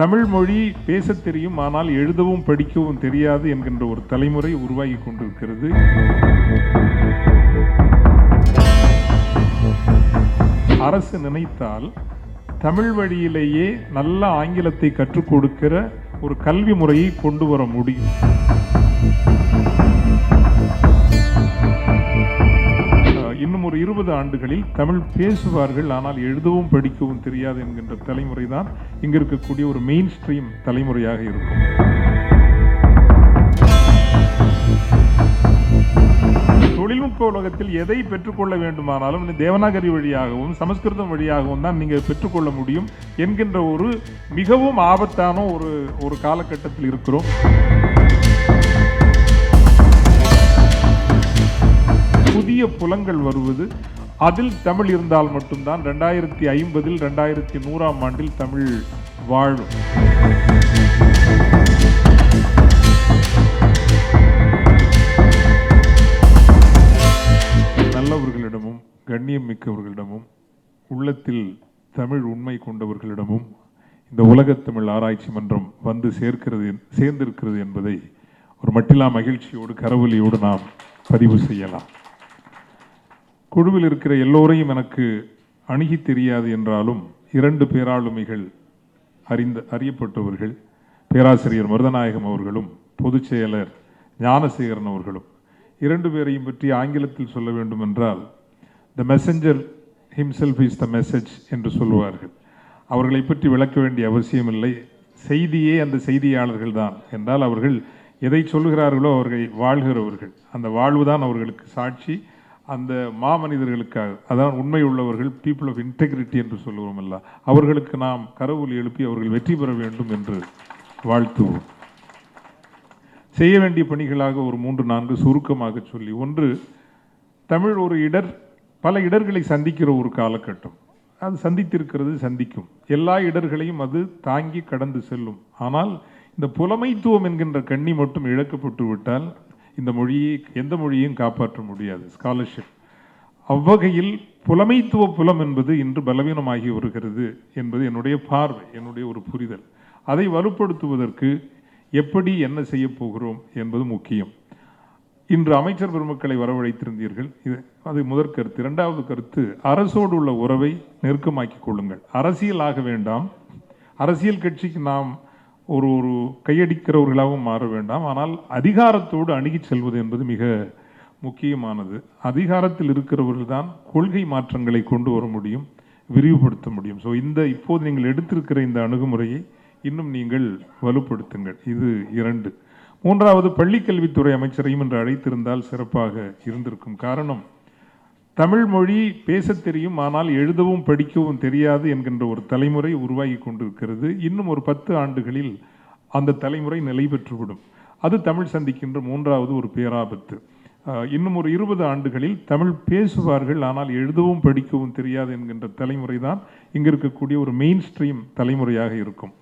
தமிழ் மொழி பேசத் தெரியும் ஆனால் எழுதவும் படிக்கவும் தெரியாது என்கின்ற ஒரு தலைமுறை உருவாகி கொண்டிருக்கிறது. அரசு நினைத்தால் தமிழ் வழியிலேயே நல்ல ஆங்கிலத்தை கற்றுக் கொடுக்கிற ஒரு கல்வி முறையை கொண்டு வர முடியும். இன்னும் ஒரு இருபது ஆண்டுகளில் தமிழ் பேசுவார்கள் ஆனால் எழுதவும் படிக்கவும் தெரியாது என்கின்ற தலைமுறை தான் இங்கே இருக்கக்கூடிய ஒரு மெயின் ஸ்ட்ரீம் தலைமுறையாக இருக்கும். தொழில்நுட்ப உலகத்தில் எதை பெற்றுக்கொள்ள வேண்டுமானாலும் தேவநாகரி வழியாகவும் சமஸ்கிருதம் வழியாகவும் தான் நீங்கள் பெற்றுக்கொள்ள முடியும் என்கின்ற ஒரு மிகவும் ஆபத்தான ஒரு ஒரு காலகட்டத்தில் இருக்கிறோம். புதிய புலங்கள் வருவது அதில் தமிழ் இருந்தால் மட்டும்தான் ரெண்டாயிரத்தி ஐம்பதில் ரெண்டாயிரத்தி நூறாம் ஆண்டில் தமிழ் வாழும். நல்லவர்களிடமும் கண்ணியம் மிக்கவர்களிடமும் உள்ளத்தில் தமிழ் உண்மை கொண்டவர்களிடமும் இந்த உலகத்தமிழ் ஆராய்ச்சி மன்றம் வந்து சேர்க்கிறது சேர்ந்திருக்கிறது என்பதை ஒரு மட்டிலா மகிழ்ச்சியோடு கரவொலியோடு நாம் பதிவு செய்யலாம். குழுவில் இருக்கிற எல்லோரையும் எனக்கு அணுகி தெரியாது என்றாலும் இரண்டு பேராளுமைகள் அறிந்த அறியப்பட்டவர்கள் பேராசிரியர் மருதநாயகம் அவர்களும் பொதுச் செயலர் ஞானசேகரன் அவர்களும். இரண்டு பேரையும் பற்றி ஆங்கிலத்தில் சொல்ல வேண்டும் என்றால் the messenger himself is the message என்று சொல்லுவார்கள். அவர்களை பற்றி விளக்க வேண்டிய அவசியமில்லை. செய்தியே அந்த செய்தியாளர்கள் தான். என்றால் அவர்கள் எதை சொல்லுகிறார்களோ அவர்கள் வாழ்கிறவர்கள். அந்த வாழ்வுதான் அவர்களுக்கு சாட்சி. அந்த மாமனிதர்களுக்காக அதான் உண்மை உள்ளவர்கள் பீப்புள் ஆஃப் இன்டெகிரிட்டி என்று சொல்லுவோம் அல்ல அவர்களுக்கு நாம் கரவொலி எழுப்பி அவர்கள் வெற்றி பெற வேண்டும் என்று வாழ்த்துவோம். செய்ய வேண்டிய பணிகளாக ஒரு மூன்று நான்கு சுருக்கமாக சொல்லி ஒன்று தமிழ் ஒரு இடர் பல இடர்களை சந்திக்கிற ஒரு காலகட்டம். அது சந்தித்திருக்கிறது சந்திக்கும். எல்லா இடர்களையும் அது தாங்கி கடந்து செல்லும். ஆனால் இந்த புலமைத்துவம் என்கின்ற கண்ணி மட்டும் இழக்கப்பட்டு விட்டால் இந்த மொழியை எந்த மொழியையும் காப்பாற்ற முடியாது. ஸ்காலர்ஷிப் அவ்வகையில் புலமைத்துவ புலம் என்பது இன்று பலவீனமாகி வருகிறது என்பது என்னுடைய பார்வை என்னுடைய ஒரு புரிதல். அதை வலுப்படுத்துவதற்கு எப்படி என்ன செய்ய போகிறோம் என்பது முக்கியம். இன்று அமைச்சர் பெருமக்களை வரவழைத்திருந்தீர்கள். இது அது முதற் கருத்து. இரண்டாவது கருத்து அரசோடு உள்ள உறவை நெருக்கமாக்கிக் கொள்ளுங்கள். அரசியல் ஆக வேண்டாம். அரசியல் கட்சிக்கு நாம் ஒரு ஒரு கையடிக்கிறவர்களாகவும் மாற வேண்டாம். ஆனால் அதிகாரத்தோடு அணுகிச் செல்வது என்பது மிக முக்கியமானது. அதிகாரத்தில் இருக்கிறவர்கள் தான் கொள்கை மாற்றங்களை கொண்டு வர முடியும் விரிவுபடுத்த முடியும். ஸோ இந்த இப்போது நீங்கள் எடுத்திருக்கிற இந்த அணுகுமுறையை இன்னும் நீங்கள் வலுப்படுத்துங்கள். இது இரண்டு. மூன்றாவது பள்ளிக்கல்வித்துறை அமைச்சரையும் என்று அழைத்திருந்தால் சிறப்பாக இருந்திருக்கும் காரணம் தமிழ் மொழி பேசத் தெரியும் ஆனால் எழுதவும் படிக்கவும் தெரியாது என்கின்ற ஒரு தலைமுறை உருவாகி கொண்டிருக்கிறது. இன்னும் ஒரு பத்து ஆண்டுகளில் அந்த தலைமுறை நிலை பெற்றுவிடும். அது தமிழ் சந்திக்கின்ற மூன்றாவது ஒரு பேராபத்து. இன்னும் ஒரு இருபது ஆண்டுகளில் தமிழ் பேசுவார்கள் ஆனால் எழுதவும் படிக்கவும் தெரியாது என்கின்ற தலைமுறை தான் இங்கே இருக்கக்கூடிய ஒரு மெயின் ஸ்ட்ரீம் தலைமுறையாக இருக்கும்.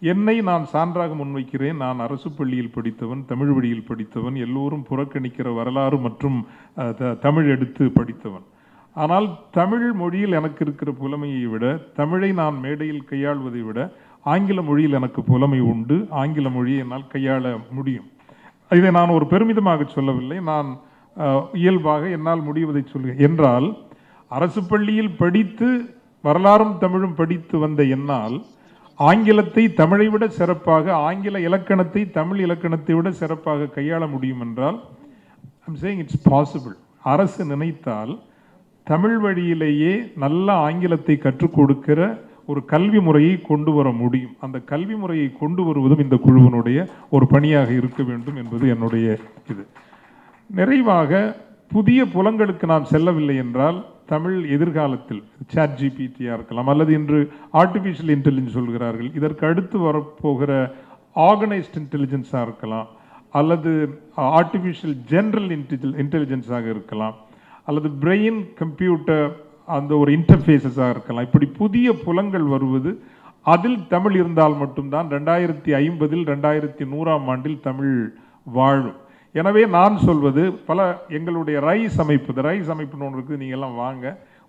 என்னை நான் சான்றாக முன்வைக்கிறேன். நான் அரசு பள்ளியில் படித்தவன் தமிழ் வழியில் படித்தவன் எல்லோரும் புறக்கணிக்கிற வரலாறு மற்றும் த- தமிழ் எடுத்து படித்தவன். ஆனால் தமிழ் மொழியில் எனக்கு இருக்கிற புலமையை விட தமிழை நான் மேடையில் கையாள்வதை விட ஆங்கில மொழியில் எனக்கு புலமை உண்டு. ஆங்கில மொழியை என்னால் கையாள முடியும். இதை நான் ஒரு பெருமிதமாக சொல்லவில்லை. நான் இயல்பாக என்னால் முடிவதை சொல்கிறேன் என்றால் அரசு பள்ளியில் படித்து வரலாறும் தமிழும் படித்து வந்த என்னால் ஆங்கிலத்தை தமிழை விட சிறப்பாக ஆங்கில இலக்கணத்தை தமிழ் இலக்கணத்தை விட சிறப்பாக கையாள முடியும் என்றால் ஐம் சேயிங் இட்ஸ் பாசிபிள் அரசு நினைத்தால் தமிழ் வழியிலேயே நல்ல ஆங்கிலத்தை கற்றுக் கொடுக்கிற ஒரு கல்வி முறையை கொண்டு வர முடியும். அந்த கல்வி முறையை கொண்டு வருவதும் இந்த குழுவினுடைய ஒரு பணியாக இருக்க வேண்டும் என்பது என்னுடைய இது. நிறைவாக புதிய புலங்களுக்கு நாம் செல்லவில்லை என்றால் தமிழ் எதிர்காலத்தில் சாட் ஜிபிடியாக இருக்கலாம் அல்லது இன்று ஆர்டிஃபிஷியல் இன்டெலிஜென்ஸ் சொல்கிறார்கள் இதற்கு அடுத்து வரப்போகிற ஆர்கனைஸ்ட் இன்டெலிஜென்ஸாக இருக்கலாம் அல்லது ஆர்டிஃபிஷியல் ஜென்ரல் இன்டெலிஜென்ஸ் இன்டெலிஜென்ஸாக இருக்கலாம் அல்லது பிரெயின் கம்ப்யூட்டர் அந்த ஒரு இன்டர்ஃபேஸஸாக இருக்கலாம். இப்படி புதிய புலங்கள் வருவது அதில் தமிழ் இருந்தால் மட்டும்தான் ரெண்டாயிரத்தி ஐம்பதில் ரெண்டாயிரத்தி நூறாம் ஆண்டில் தமிழ் வாழும். எனவே நான் சொல்வது பல எங்களுடைய ரைஸ் அமைப்பு இந்த ரைஸ் அமைப்புன்னு ஒன்று இருக்குது நீங்கள் எல்லாம் வாங்க.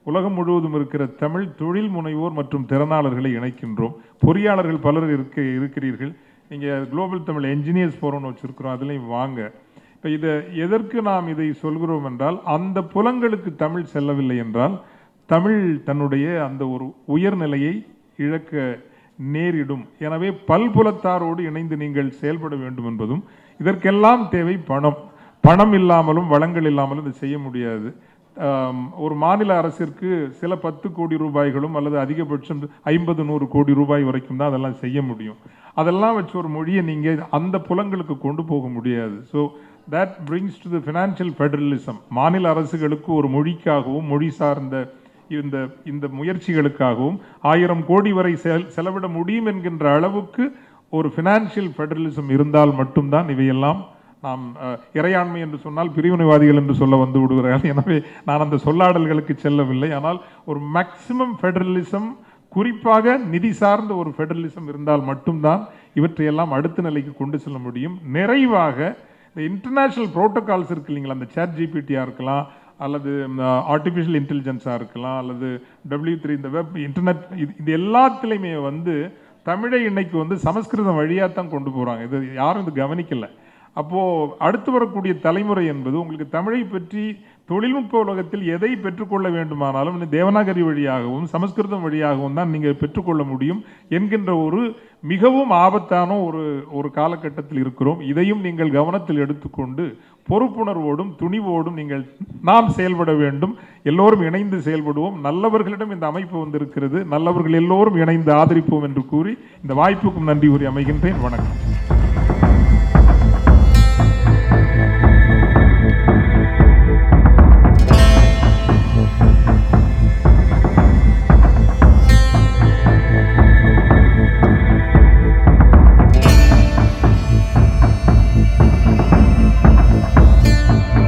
உலகம் முழுவதும் இருக்கிற தமிழ் தொழில் முனைவோர் மற்றும் திறனாளர்களை இணைக்கின்றோம். பொறியாளர்கள் பலர் இருக்க இருக்கிறீர்கள். நீங்கள் குளோபல் தமிழ் என்ஜினியர்ஸ் ஃபோரம்னு வச்சுருக்கிறோம் அதுலேயும் வாங்க. இப்போ இதை எதற்கு நாம் இதை சொல்கிறோம் என்றால் அந்த புலங்களுக்கு தமிழ் செல்லவில்லை என்றால் தமிழ் தன்னுடைய அந்த ஒரு உயர்நிலையை இழக்க நேரிடும். எனவே பல்புலத்தாரோடு இணைந்து நீங்கள் செயல்பட வேண்டும் என்பதும் இதற்கெல்லாம் தேவை பணம். பணம் இல்லாமலும் வளங்கள் இல்லாமலும் இதை செய்ய முடியாது. ஒரு மாநில அரசிற்கு சில பத்து கோடி ரூபாய்களும் அல்லது அதிகபட்சம் ஐம்பது நூறு கோடி ரூபாய் வரைக்கும் தான் அதெல்லாம் செய்ய முடியும். அதெல்லாம் வச்சு ஒரு மொழியை நீங்கள் அந்த புலங்களுக்கு கொண்டு போக முடியாது. So that brings to the financial federalism மாநில அரசுகளுக்கு ஒரு மொழிக்காகவும் மொழி சார்ந்த இந்த இந்த முயற்சிகளுக்காகவும் ஆயிரம் கோடி வரை செல் செலவிட முடியும் என்கின்ற அளவுக்கு ஒரு ஃபினான்ஷியல் ஃபெடரலிசம் இருந்தால் மட்டும்தான் இவையெல்லாம் நாம் இறையாண்மை என்று சொன்னால் பிரிவினைவாதிகள் என்று சொல்ல வந்து விடுகிறார்கள். எனவே நான் அந்த சொல்லாடல்களுக்கு செல்லவில்லை. ஆனால் ஒரு மேக்சிமம் ஃபெடரலிசம் குறிப்பாக நிதி சார்ந்த ஒரு ஃபெடரலிசம் இருந்தால் மட்டும்தான் இவற்றையெல்லாம் அடுத்த நிலைக்கு கொண்டு செல்ல முடியும். நிறைவாக இந்த இன்டர்நேஷ்னல் புரோட்டோகால்ஸ் இருக்கு இல்லைங்களா? அந்த சேட் ஜிபிடியாக இருக்கலாம் அல்லது ஆர்டிஃபிஷியல் இன்டெலிஜென்ஸாக இருக்கலாம் அல்லது டபிள்யூ த்ரீ இந்த வெப் இன்டர்நெட் இது இது எல்லாத்துலேயுமே வந்து தமிழை இன்னைக்கு வந்து சமஸ்கிருதம் வழியாக தான் கொண்டு போகிறாங்க இது யாரும் இது கவனிக்கலை. அப்போது அடுத்து வரக்கூடிய தலைமுறை என்பது உங்களுக்கு தமிழை பற்றி தொழில்நுட்ப உலகத்தில் எதை பெற்றுக்கொள்ள வேண்டுமானாலும் தேவநாகரி வழியாகவும் சமஸ்கிருதம் வழியாகவும் தான் நீங்கள் பெற்றுக்கொள்ள முடியும் என்கின்ற ஒரு மிகவும் ஆபத்தான ஒரு ஒரு காலகட்டத்தில் இருக்கிறோம். இதையும் நீங்கள் கவனத்தில் எடுத்துக்கொண்டு பொறுப்புணர்வோடும் துணிவோடும் நீங்கள் நாம் செயல்பட வேண்டும். எல்லோரும் இணைந்து செயல்படுவோம். நல்லவர்களிடம் இந்த அமைப்பு வந்திருக்கிறது. நல்லவர்கள் எல்லோரும் இணைந்து ஆதரிப்போம் என்று கூறி இந்த வாய்ப்புக்கும் நன்றி கூறி அமைகின்றேன். வணக்கம்.